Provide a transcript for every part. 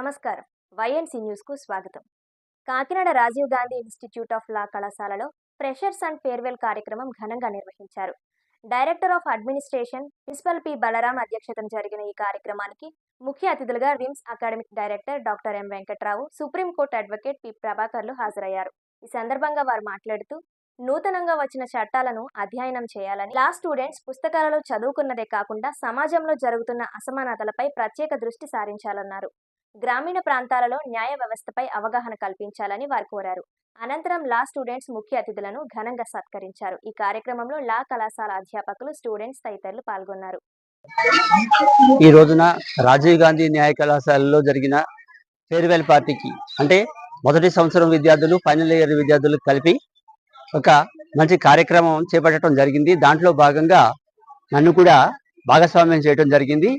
నమస్కారం. వైఎన్సీ న్యూస్కు స్వాగతం. Kakinada Rajiv Gandhi institute of law కళాశాలలో ఫ్రెషర్స్ అండ్ ఫేర్వెల్ కార్యక్రమం ఘనంగా నిర్వహించారు. Director of administration principal P. Balaram అధ్యక్షతన జరిగిన ఈ కార్యక్రమానికి ముఖ్య అతిథులుగా RIMS academic director doctor M Venkatrao supreme court advocate P. ప్రభాకర్లు హాజరయ్యారు. ఈ సందర్భంగా వారు మాట్లాడుతూ నూతనంగా వచ్చిన చట్టాలను అధ్యయనం చేయాలని లా స్టూడెంట్స్ పుస్తకాలలో చదువుకున్నదే కాకుండా సమాజంలో జరుగుతున్న అసమానతలపై ప్రత్యేక దృష్టి సారించాలన్నారు. గ్రామీణ ప్రాంతాలలో న్యాయ వ్యవస్థపై అవగాహన కల్పించాలని వారు కోరారు. అనంతరం లా స్టూడెంట్స్ ముఖ్య అతిథులను ఘనంగా సత్కరించారు. ఈ కార్యక్రమంలో లా కళాశాల అధ్యాపకులు స్టూడెంట్స్ తదితరులు పాల్గొన్నారు. ఈ రోజున రాజీవ్ గాంధీ న్యాయ కళాశాలలో జరిగిన ఫేర్వెల్ పార్టీకి అంటే మొదటి సంవత్సరం విద్యార్థులు ఫైనల్ ఇయర్ విద్యార్థులు కలిపి ఒక మంచి కార్యక్రమం చేపట్టడం జరిగింది. దాంట్లో భాగంగా నన్ను కూడా భాగస్వామ్యం చేయడం జరిగింది.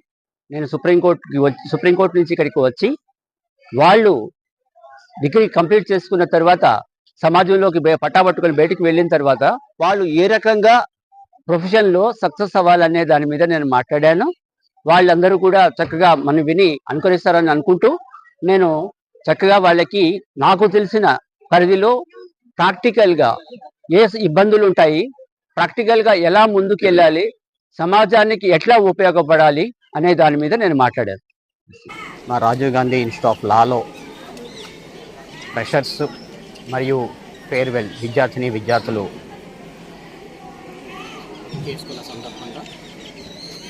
నేను సుప్రీంకోర్టుకి వచ్చి సుప్రీంకోర్టు నుంచి ఇక్కడికి వచ్చి వాళ్ళు డిగ్రీ కంప్లీట్ చేసుకున్న తర్వాత సమాజంలోకి బే- పట్టాపట్టుకొని బయటికి వెళ్ళిన తర్వాత వాళ్ళు ఏ రకంగా ప్రొఫెషన్లో సక్సెస్ అవ్వాలనే దాని మీద నేను మాట్లాడాను. వాళ్ళందరూ కూడా చక్కగా మనం విని అనుకరిస్తారని అనుకుంటూ నేను చక్కగా వాళ్ళకి నాకు తెలిసిన పరిధిలో ప్రాక్టికల్గా ఏ ఇబ్బందులు ఉంటాయి ప్రాక్టికల్గా ఎలా ముందుకు వెళ్ళాలి సమాజానికి ఎట్లా ఉపయోగపడాలి అనే దాని మీద నేను మాట్లాడాను. మా రాజీవ్ గాంధీ ఇన్స్టిట్యూట్ ఆఫ్ లాలో ఫ్రెషర్స్ మరియు ఫేర్వెల్ విద్యార్థిని విద్యార్థులు చేసుకున్న సందర్భంగా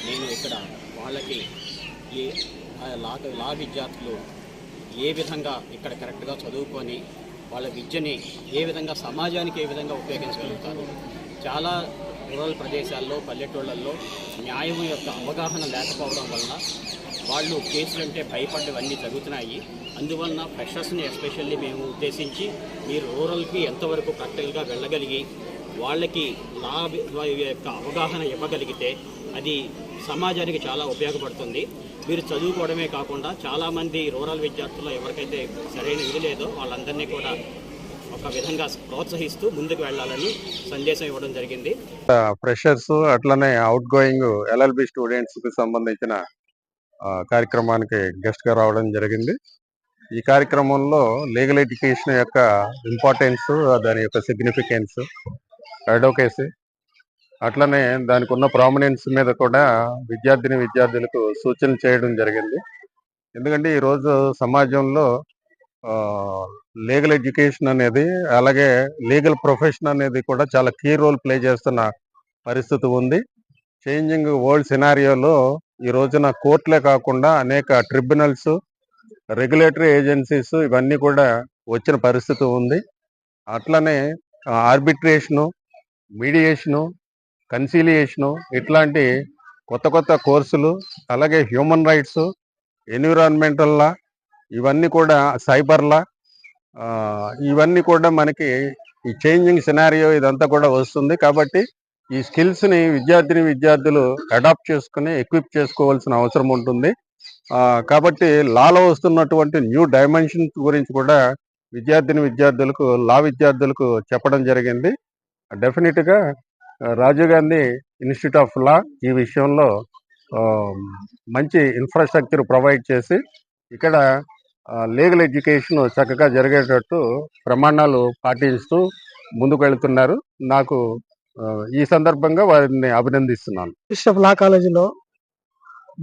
నేను ఇక్కడ వాళ్ళకి ఏ లా లా విద్యార్థులు ఏ విధంగా ఇక్కడ కరెక్ట్గా చదువుకొని వాళ్ళ విద్యని ఏ విధంగా సమాజానికి ఏ విధంగా ఉపయోగించగలుగుతారు. చాలా రూరల్ ప్రదేశాల్లో పల్లెటూళ్ళల్లో న్యాయం యొక్క అవగాహన లేకపోవడం వలన వాళ్ళు కేసులు అంటే భయపడ్డవన్నీ జరుగుతున్నాయి. అందువలన ఫ్రెషర్స్ని ఎస్పెషల్లీ మేము ఉద్దేశించి మీరు రూరల్కి ఎంతవరకు ప్రాక్టికల్గా వెళ్ళగలిగి వాళ్ళకి లా యొక్క అవగాహన ఇవ్వగలిగితే అది సమాజానికి చాలా ఉపయోగపడుతుంది. మీరు చదువుకోవడమే కాకుండా చాలామంది రూరల్ విద్యార్థుల్లో ఎవరికైతే సరైన ఇది లేదో వాళ్ళందరినీ కూడా ఒక విధంగా ప్రోత్సహిస్తూ ముందుకు వెళ్ళాలని సందేశం ఇవ్వడం జరిగింది. ఫ్రెషర్స్ అట్లనే అవుట్ గోయింగ్ ఎల్ఎల్బి స్టూడెంట్స్కి సంబంధించిన కార్యక్రమానికి గెస్ట్గా రావడం జరిగింది. ఈ కార్యక్రమంలో లీగల్ ఎడ్యుకేషన్ యొక్క ఇంపార్టెన్స్ దాని యొక్క సిగ్నిఫికెన్స్ అడ్వకేసీ అట్లనే దానికి ఉన్న ప్రామినెన్స్ మీద కూడా విద్యార్థిని విద్యార్థులకు సూచనలు చేయడం జరిగింది. ఎందుకంటే ఈరోజు సమాజంలో లీగల్ ఎడ్యుకేషన్ అనేది అలాగే లీగల్ ప్రొఫెషన్ అనేది కూడా చాలా కీ రోల్ ప్లే చేస్తున్న పరిస్థితి ఉంది. చేంజింగ్ వరల్డ్ సినారియోలో ఈ రోజున కోర్టులే కాకుండా అనేక ట్రిబ్యునల్స్ రెగ్యులేటరీ ఏజెన్సీస్ ఇవన్నీ కూడా వచ్చిన పరిస్థితి ఉంది. అట్లనే ఆర్బిట్రేషను మీడియేషను కన్సీలియేషను ఇట్లాంటి కొత్త కొత్త కోర్సులు అలాగే హ్యూమన్ రైట్స్ ఎన్విరాన్మెంటల్ లా ఇవన్నీ కూడా సైబర్ లా ఇవన్నీ కూడా మనకి ఈ చేంజింగ్ సినారియో ఇదంతా కూడా వస్తుంది. కాబట్టి ఈ స్కిల్స్ని విద్యార్థిని విద్యార్థులు అడాప్ట్ చేసుకుని ఎక్విప్ చేసుకోవాల్సిన అవసరం ఉంటుంది. కాబట్టి లాలో వస్తున్నటువంటి న్యూ డైమెన్షన్స్ గురించి కూడా విద్యార్థిని విద్యార్థులకు లా విద్యార్థులకు చెప్పడం జరిగింది. డెఫినెట్గా Rajiv Gandhi institute of law ఈ విషయంలో మంచి ఇన్ఫ్రాస్ట్రక్చర్ ప్రొవైడ్ చేసి ఇక్కడ లీగల్ ఎడ్యుకేషన్ చక్కగా జరిగేటట్టు ప్రమాణాలు పాటిస్తూ ముందుకు వెళుతున్నారు నాకు ఈ సందర్భంగా వారిని అభినందిస్తున్నాను. బిషప్ ఆఫ్ లా కాలేజీలో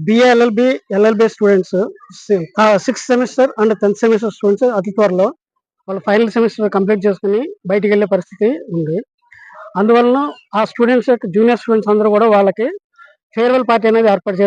BA LLB LLB students sixth semester and tenth semester students అతి త్వరలో వాళ్ళు ఫైనల్ సెమిస్టర్ కంప్లీట్ చేసుకుని బయటికి వెళ్ళే పరిస్థితి ఉంది. అందువలన ఆ స్టూడెంట్స్ యొక్క జూనియర్ స్టూడెంట్స్ అందరూ కూడా వాళ్ళకి ఫేర్వెల్ పార్టీ అనేది ఏర్పాటు